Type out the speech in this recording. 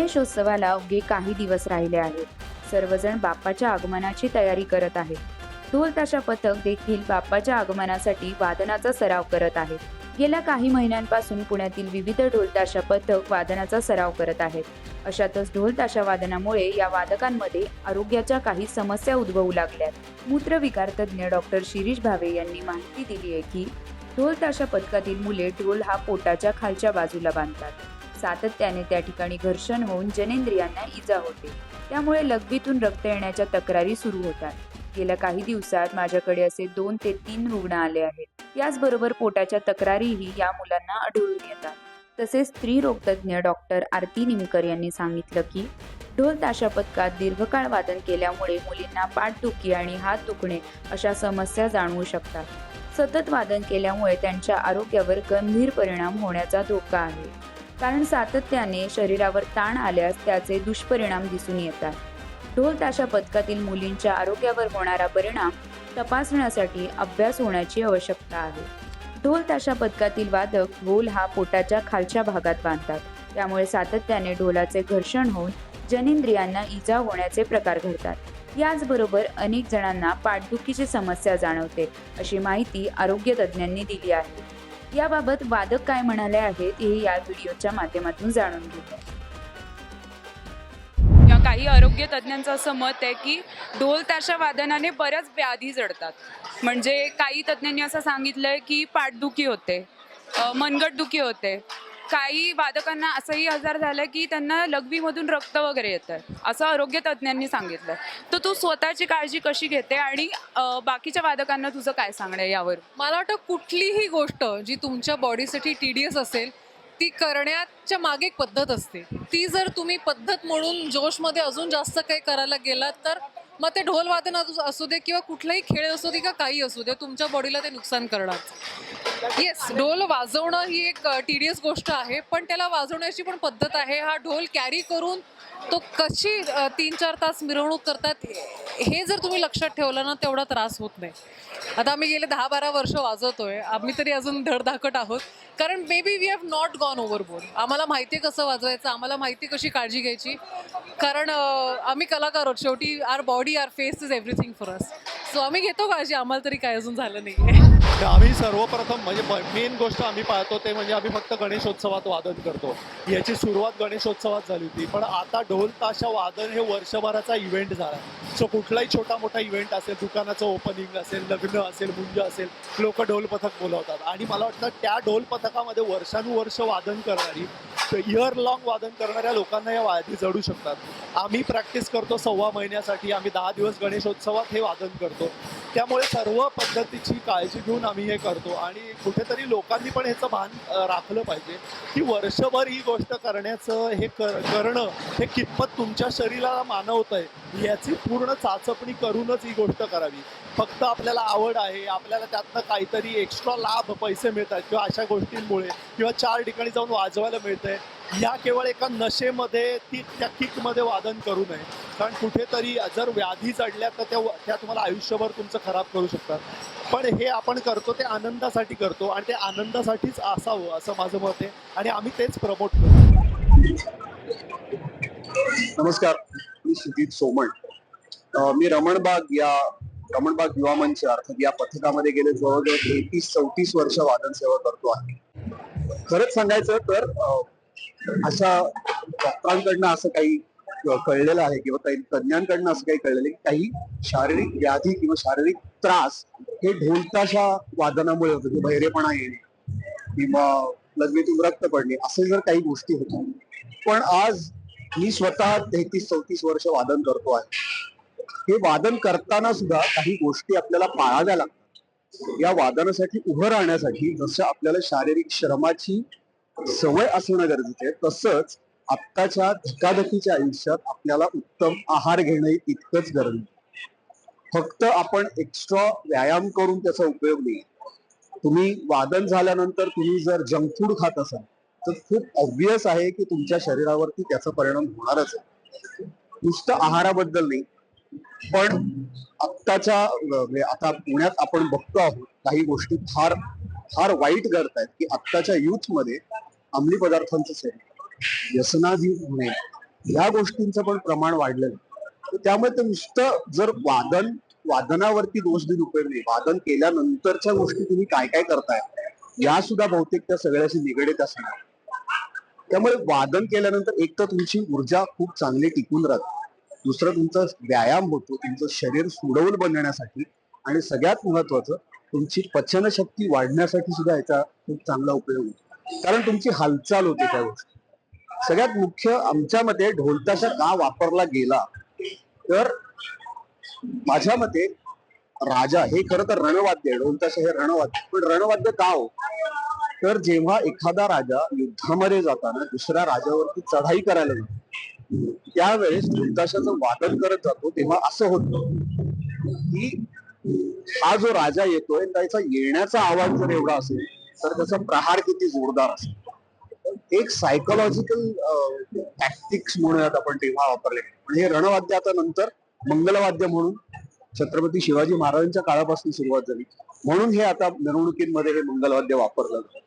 गणेशोत्सवाला अवघे काही दिवस राहिले आहेत. सर्वजण बाप्पाच्या आगमनाची तयारी करत आहेत. ढोल ताशा पथक देखील बाप्पाच्या आगमनासाठी वादनाचा सराव करत आहेत. गेल्या काही महिन्यांपासून पुण्यातील विविध ढोल ताशा पथक वादनाचा सराव करत आहेत. अशातच ढोल ताशा वादनामुळे या वादकांमध्ये आरोग्याच्या काही समस्या उद्भवू लागल्यात. मूत्रविकार तज्ज्ञ डॉक्टर शिरीष भावे यांनी माहिती दिली आहे की ढोल ताशा पथकातील मुले ढोल हा पोटाच्या खालच्या बाजूला बांधतात. सातत्याने त्या ठिकाणी घर्षण होऊन जनेंद्रियांना इजा होते. त्यामुळे लघवीतून रक्त येण्याच्या तक्रारी सुरू होतात. गेल्या काही दिवसात माझ्याकडे असे दोन ते तीन रुग्ण आले आहेत. याचबरोबर पोटाच्या तक्रारीही या मुलांना आढळून येतात. तसेच स्त्रीरोगतज्ञ डॉक्टर आरती निमकर यांनी सांगितलं की ढोल ताशा पथकात दीर्घकाळ वादन केल्यामुळे मुलींना पाठदुखी आणि हात दुखणे अशा समस्या जाणवू शकतात. सतत वादन केल्यामुळे त्यांच्या आरोग्यावर गंभीर परिणाम होण्याचा धोका आहे. कारण सातत्याने शरीरावर ताण आल्यास त्याचे दुष्परिणाम दिसून येतात. ढोल ताशा पथकातील मुलींच्या आरोग्यावर होणारा परिणाम तपासण्यासाठी अभ्यास होण्याची आवश्यकता आहे. ढोल ताशा पथकातील वादक ढोल हा पोटाच्या खालच्या भागात बांधतात. त्यामुळे सातत्याने ढोलाचे घर्षण होऊन जनेंद्रियांना इजा होण्याचे प्रकार घडतात. याचबरोबर अनेक जणांना पाठदुखीची समस्या जाणवते अशी माहिती आरोग्य तज्ज्ञांनी दिली आहे. याबाबत वादक काय म्हणाले आहेत हे या व्हिडिओच्या माध्यमातून जाणून घेऊया काही आरोग्य तज्ज्ञांचं असं मत आहे की ढोल ताशा वादनाने बऱ्याच व्याधी जडतात. म्हणजे काही तज्ज्ञांनी असं सांगितलं आहे की पाठदुखी होते मनगटदुखी होते. काही वादकांना असंही आजार झालाय की त्यांना लघवीमधून रक्त वगैरे येतं असं आरोग्य तज्ज्ञांनी सांगितलं. तर तू स्वतःची काळजी कशी घेते आणि बाकीच्या वादकांना तुझं काय सांगणं आहे यावर? मला वाटतं कुठलीही गोष्ट जी तुमच्या बॉडीसाठी टीडीएस असेल ती करण्याच्या मागे एक पद्धत असते. ती जर तुम्ही पद्धत म्हणून जोशमध्ये अजून जास्त काही करायला गेलात तर मग ते ढोल वादन असू- असू दे किंवा कुठलाही खेळ असू दे किंवा काही असू दे तुमच्या बॉडीला ते नुकसान करणार. येस ढोल वाजवणं ही एक टीडीएस गोष्ट आहे पण त्याला वाजवण्याची पण पद्धत आहे. हा ढोल कॅरी करून तो कशी तीन चार तास मिरवणूक करतात हे जर तुम्ही लक्षात ठेवलं ना तेवढा त्रास होत नाही. आता आम्ही गेले दहा बारा वर्ष वाजवतोय. आम्ही तरी अजून धडधाकट आहोत. कारण maybe we have not gone overboard आम्हाला माहिती आहे कसं वाजवायचं आम्हाला माहिती आहे कशी काळजी घ्यायची. कारण आम्ही कलाकार आहोत. शेवटी our body our face is everything for us so आम्ही घेतो काळजी. आम्हाला तरी काय अजून झालं नाही आहे आम्ही सर्वप्रथम म्हणजे मेन गोष्ट आम्ही पाहतो ते म्हणजे आम्ही फक्त गणेशोत्सवात वादन करतो. याची सुरुवात गणेशोत्सवात झाली होती. पण आता ढोल ताशा वादन हे वर्षभराचा इव्हेंट झाला. सो कुठलाही छोटा मोठा इव्हेंट असेल दुकानाचं ओपनिंग असेल लग्न असेल मुंज असेल लोक ढोल पथक बोलवतात. आणि मला वाटतं त्या ढोल पथकामध्ये वर्षानुवर्ष वादन करणारी इयर लॉंग वादन करणाऱ्या लोकांना या वादी जडू शकतात. आम्ही प्रॅक्टिस करतो सव्वा महिन्यासाठी. आम्ही दहा दिवस गणेशोत्सवात हे वादन करतो. त्यामुळे सर्व पद्धतीची काळजी घेऊन आम्ही हे करतो. आणि कुठेतरी लोकांनी पण ह्याचं भान राखलं पाहिजे. की वर्षभर ही गोष्ट करण्याचं हे कर करणं हे कितपत तुमच्या शरीराला मानवत आहे याची पूर्ण चाचपणी करूनच ही गोष्ट करावी. फक्त आपल्याला आवड आहे आपल्याला त्यातनं काहीतरी एक्स्ट्रा लाभ पैसे मिळतात किंवा अशा गोष्टींमुळे किंवा चार ठिकाणी जाऊन वाजवायला मिळतंय या केवळ एका नशेमध्ये ती त्या किकमध्ये वादन करू नये. कारण कुठेतरी जर व्याधी चढल्या तर त्या त्या तुम्हाला आयुष्यभर तुमचं खराब करू शकतात. पण हे आपण करतो ते आनंदासाठी करतो आणि ते आनंदासाठीच असावं असं माझं मत आहे आणि आम्ही तेच प्रमोट करतो. नमस्कार मी सुदीप सोमण. मी रमणबाग या रमणबाग युवा मंच अर्थात या पथकामध्ये गेले जवळजवळ तेहतीस चौतीस वर्ष वादन सेवा करतो आहे. खरंच सांगायचं तर अशा डॉक्टरांकडनं असं काही कळलेलं आहे किंवा काही तज्ञांकडनं असं काही कळलेलं आहे की काही शारीरिक व्याधी किंवा शारीरिक त्रास हे ढोलताशा वादनामुळे होतं की बहिरेपणा येणे किंवा लग्नीतून रक्त पडणे असे जर काही गोष्टी होत्या. पण आज मी स्वतः तेहतीस चौतीस वर्ष वादन करतो आहे. हे वादन करताना सुद्धा काही गोष्टी आपल्याला पाळाव्या लागतात. या वादनासाठी उभं राहण्यासाठी जसं आपल्याला शारीरिक श्रमाची सवय असणं गरजेचं आहे तसंच आत्ताच्या धकाधकीच्या आयुष्यात आपल्याला उत्तम आहार घेणंही तितकंच गरजेचं आहे. फक्त आपण एक्स्ट्रा व्यायाम करून त्याचा उपयोग नाही. तुम्ही वादन झाल्यानंतर तुम्ही जर जंक फूड खात असाल तर खूप ऑब्विस आहे की तुमच्या शरीरावरती त्याचा परिणाम होणारच आहे. नुसतं आहाराबद्दल नाही पण आत्ताच्या म्हणजे आता पुण्यात आपण बघतो आहोत काही गोष्टी फार फार वाईट घडतायत की आत्ताच्या युथमध्ये अंमली पदार्थांचं सेवन व्यसनाधी होणे ह्या गोष्टींचं पण प्रमाण वाढलेलं तर त्यामुळे ते नुसतं जर वादन वादनावरती दोष देऊन उपयोग नाही वादन केल्यानंतरच्या गोष्टी तुम्ही काय काय करताय या सुद्धा बहुतेक त्या सगळ्याशी निगडीत असणार. त्यामुळे वादन केल्यानंतर एक तर तुमची ऊर्जा खूप चांगली टिकून राहते. दुसरं तुमचा व्यायाम होतो तुमचं शरीर सुडवून बनण्यासाठी आणि सगळ्यात महत्वाचं तुमची पचनशक्ती वाढण्यासाठी सुद्धा याचा खूप चांगला उपयोग होतो. कारण तुमची हालचाल होते त्या गोष्टी. सगळ्यात मुख्य आमच्या मते ढोलताशा का वापरला गेला? तर माझ्या मते राजा हे खरं तर रणवाद्य ढोलताशा हे रणवाद्य. पण रणवाद्य का हो? तर जेव्हा एखादा राजा युद्धामध्ये जाताना दुसऱ्या राजावरती चढाई करायला जातो त्यावेळेस ढोलताशाचं वादन करत जातो तेव्हा असं होतं की हा जो राजा येतोय त्याचा येण्याचा आवाज जर एवढा असेल तर त्याचा प्रहार किती जोरदार असेल. एक सायकोलॉजिकल टॅक्टिक्स म्हणूयात आपण तेव्हा वापरले. पण हे रणवाद्य आता नंतर मंगलवाद्य म्हणून छत्रपती शिवाजी महाराजांच्या काळापासून सुरुवात झाली. म्हणून हे आता मिरवणुकींमध्ये हे मंगलवाद्य वापरलं जातं.